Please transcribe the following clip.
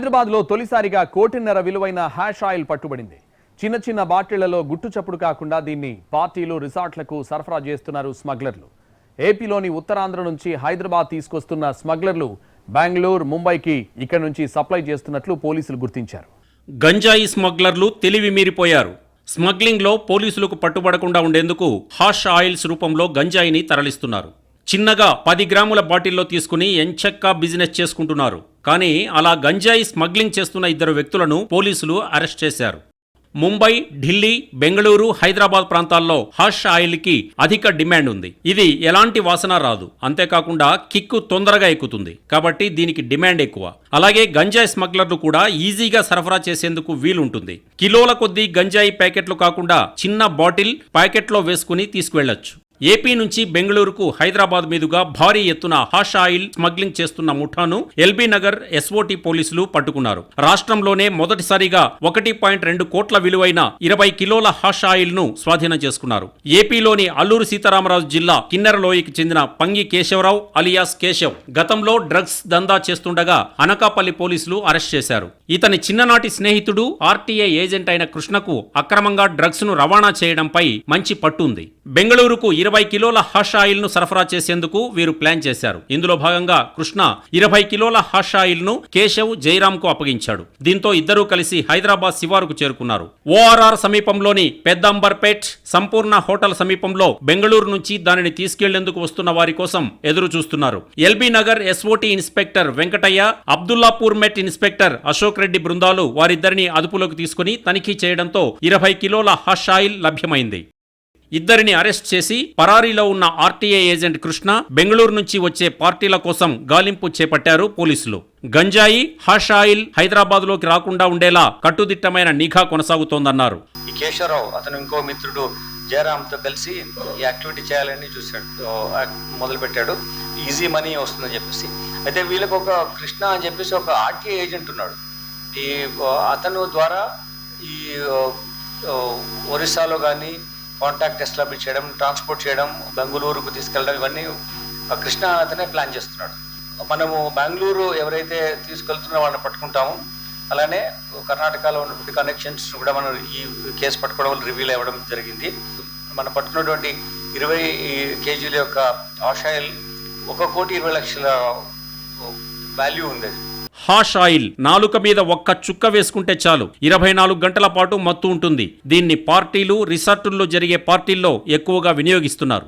హైదరాబాద్లో తొలిసారిగా కోటిన్నర విలువైన హ్యాష్ ఆయిల్ పట్టుబడింది. చిన్న చిన్న బాటిళ్ళలో గుట్టు చప్పుడు కాకుండా దీన్ని పార్టీలు రిసార్ట్లకు సరఫరా చేస్తున్నారు స్మగ్లర్లు. ఏపీలోని ఉత్తరాంధ్ర నుంచి హైదరాబాద్ తీసుకొస్తున్న స్మగ్లర్లు బెంగళూరు ముంబైకి ఇక్కడి నుంచి సప్లై చేస్తున్నట్లు పోలీసులు గుర్తించారు. గంజాయి స్మగ్లర్లు తెలివి మీరిపోయారు. స్మగ్లింగ్లో పోలీసులకు పట్టుబడకుండా ఉండేందుకు హాష్ ఆయిల్స్ రూపంలో గంజాయిని తరలిస్తున్నారు. చిన్నగా పది గ్రాముల బాటిల్లో తీసుకుని ఎంచక్కా బిజినెస్ చేసుకుంటున్నారు. కానీ అలా గంజాయి స్మగ్లింగ్ చేస్తున్న ఇద్దరు వ్యక్తులను పోలీసులు అరెస్ట్ చేశారు. ముంబై ఢిల్లీ బెంగళూరు హైదరాబాద్ ప్రాంతాల్లో హాష్ ఆయిల్కి అధిక డిమాండ్ ఉంది. ఇది ఎలాంటి వాసన రాదు. అంతేకాకుండా కిక్కు తొందరగా ఎక్కుతుంది. కాబట్టి దీనికి డిమాండ్ ఎక్కువ. అలాగే గంజాయి స్మగ్లర్లు కూడా ఈజీగా సరఫరా చేసేందుకు వీలుంటుంది. కిలోల కొద్దీ గంజాయి ప్యాకెట్లు కాకుండా చిన్న బాటిల్ ప్యాకెట్లో వేసుకుని తీసుకువెళ్ళొచ్చు ఏపీ నుంచి బెంగళూరుకు హైదరాబాద్ మీదుగా భారీ ఎత్తున హాష్ ఆయిల్ స్మగ్లింగ్ చేస్తున్న ముఠాను ఎల్బీ నగర్ ఎస్ఓటి పోలీసులు పట్టుకున్నారు. రాష్ట్రంలోనే మొదటిసారిగా ఒకటి పాయింట్ రెండు కోట్ల విలువైన ఇరవై కిలోల హాష్ ఆయిల్ను స్వాధీనం చేసుకున్నారు. ఏపీలోని అల్లూరు సీతారామరాజు జిల్లా కిన్నెరలోయకి చెందిన పంగి కేశవరావు అలియాస్ కేశవ్ గతంలో డ్రగ్స్ దందా చేస్తుండగా అనకాపల్లి పోలీసులు అరెస్ట్ చేశారు. ఇతని చిన్ననాటి స్నేహితుడు ఆర్టీఐ ఏజెంట్ అయిన కృష్ణకు అక్రమంగా డ్రగ్స్ను రవాణా చేయడంపై మంచి పట్టుంది బెంగళూరుకు ఇరవై కిలోల హాష్ ఆయిల్ను సరఫరా చేసేందుకు వీరు ప్లాన్ చేశారు. ఇందులో భాగంగా కృష్ణ ఇరవై కిలోల హాష్ ఆయిల్ను కేశవ్ జయరామ్కు అప్పగించాడు. దీంతో ఇద్దరూ కలిసి హైదరాబాద్ శివారుకు చేరుకున్నారు. ఓఆర్ఆర్ సమీపంలోని పెద్దంబర్పేట్ సంపూర్ణ హోటల్ సమీపంలో బెంగళూరు నుంచి దానిని తీసుకెళ్ళేందుకు వస్తున్న వారి కోసం ఎదురు చూస్తున్నారు LB Nagar SOT inspector Venkataiah Abdullahpur Met inspector Ashok Reddy బృందాలు వారిద్దరిని అదుపులోకి తీసుకుని తనిఖీ చేయడంతో ఇరవై కిలోల హష్ ఆయిల్ లభ్యమైంది. ఇద్దరిని అరెస్ట్ చేసి పరారీలో ఉన్న ఆర్టీఏ ఏజెంట్ కృష్ణ బెంగళూరు నుంచి వచ్చే పార్టీల కోసం గాలింపు చేపట్టారు పోలీసులు. గంజాయి హాష్ ఆయిల్ హైదరాబాద్లోకి రాకుండా ఉండేలా కట్టుదిట్టమైన నిఘా కొనసాగుతోందన్నారు. కేశవరావు అతను ఇంకో మిత్రుడు జయరామ్తో కలిసి ఈ యాక్టివిటీ చేయాలని చూశాడు. మొదలుపెట్టాడు. ఈజీ మనీ వస్తుందని చెప్పేసి. అయితే వీళ్ళకి ఒక కృష్ణ అని చెప్పేసి ఒక ఆర్టీఏ ఏజెంట్ ఉన్నాడు. ఈ అతను ద్వారా ఈ ఒరిస్సాలో కానీ కాంటాక్ట్ ఎస్టాబ్లిష్ చేయడం ట్రాన్స్పోర్ట్ చేయడం బెంగళూరుకు తీసుకెళ్ళడం ఇవన్నీ ఆ కృష్ణ అతనే ప్లాన్ చేస్తున్నాడు. మనము బెంగళూరు ఎవరైతే తీసుకెళ్తున్న వాళ్ళని పట్టుకుంటామో. అలానే కర్ణాటకలో ఉన్నటువంటి కనెక్షన్స్ కూడా మనం ఈ కేసు పట్టుకోవడం వల్ల రివీల్ అవ్వడం జరిగింది. మనం పట్టుకున్నటువంటి ఇరవై కేజీల యొక్క ఆషాయిల్ ఒక కోటి ఇరవై లక్షల వాల్యూ ఉంది అది. హాష్ ఆయిల్ నాలుక మీద ఒక్క చుక్క వేసుకుంటే చాలు. ఇరవై నాలుగు గంటల పాటు మత్తు ఉంటుంది. దీన్ని పార్టీలు రిసార్టుల్లో జరిగే పార్టీల్లో ఎక్కువగా వినియోగిస్తున్నారు.